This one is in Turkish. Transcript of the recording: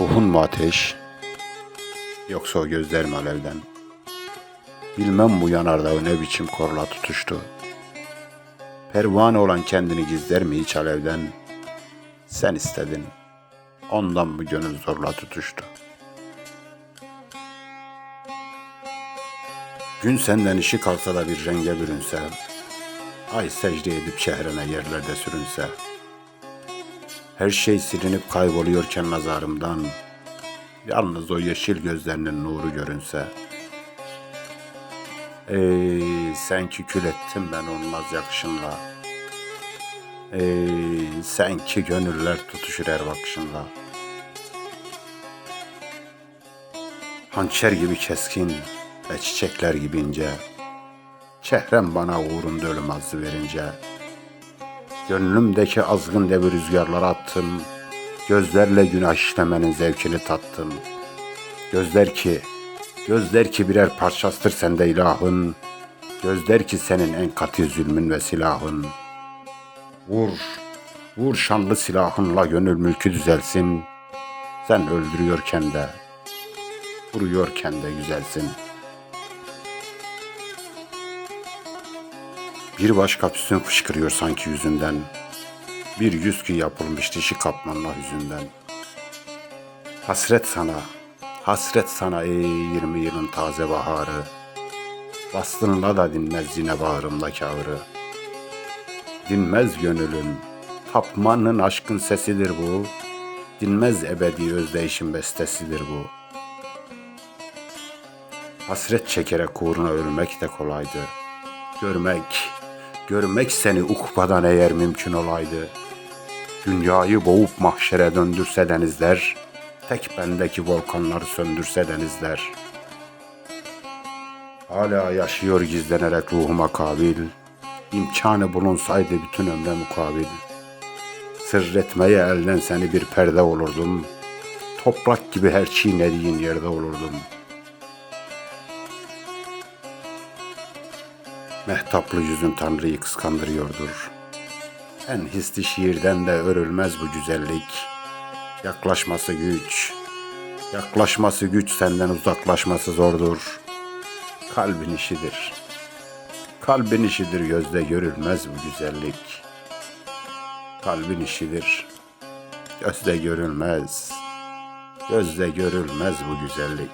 Ruhun mu ateş? Yoksa o gözler mi alevden? Bilmem bu yanardağı ne biçim korla tutuştu. Pervane olan kendini gizler mi hiç alevden? Sen istedin. Ondan bu gönül zorla tutuştu. Gün senden ışık alsa da bir renge bürünse, ay secde edip şehrine yerlerde sürünse, her şey silinip kayboluyorken nazarımdan, yalnız o yeşil gözlerinin nuru görünse. Ey sen ki kül ettin ben olmaz yakışınla. Ey sen ki gönüller tutuşur her bakışınla. Hançer gibi keskin ve çiçekler gibi ince. Çehrem bana uğrunda ölüm hazzı verince. Gönlümdeki azgın devi rüzgarlara attım. Gözlerle günah işlemenin zevkini tattım. Gözler ki, gözler ki birer parçastır sende ilahın. Gözler ki senin en katı zulmün ve silahın. Vur, vur şanlı silahınla gönül mülkü düzelsin. Sen öldürüyorken de, vuruyorken de güzelsin. Bir başka püsün fışkırıyor sanki yüzünden. Bir yüz ki yapılmış dişi kaplanla hüzünden. Hasret sana, hasret sana ey yirmi yılın taze baharı. Bastınla da dinmez yine bağrımdaki ağrı. Dinmez gönülüm, tapmanın aşkın sesidir bu. Dinmez ebedi özdeyişin bestesidir bu. Hasret çekerek uğruna ölmek de kolaydı. Görmek, görmek seni ukbadan eğer mümkün olaydı. Dünyayı boğup mahşere döndürse denizler, tek bendeki volkanları söndürse denizler. Hala yaşıyor gizlenerek ruhuma kabil, imkanı bulunsaydı bütün ömre mukabil. Sırretmeye elden seni bir perde olurdum, toprak gibi her çiğnediğin yerde olurdum.'' Mehtaplı yüzün Tanrı'yı kıskandırıyordur. En hisli şiirden de örülmez bu güzellik. Yaklaşması güç, yaklaşması güç senden uzaklaşması zordur. Kalbin işidir. Kalbin işidir gözde görülmez bu güzellik. Kalbin işidir. Gözde görülmez. Gözde görülmez bu güzellik.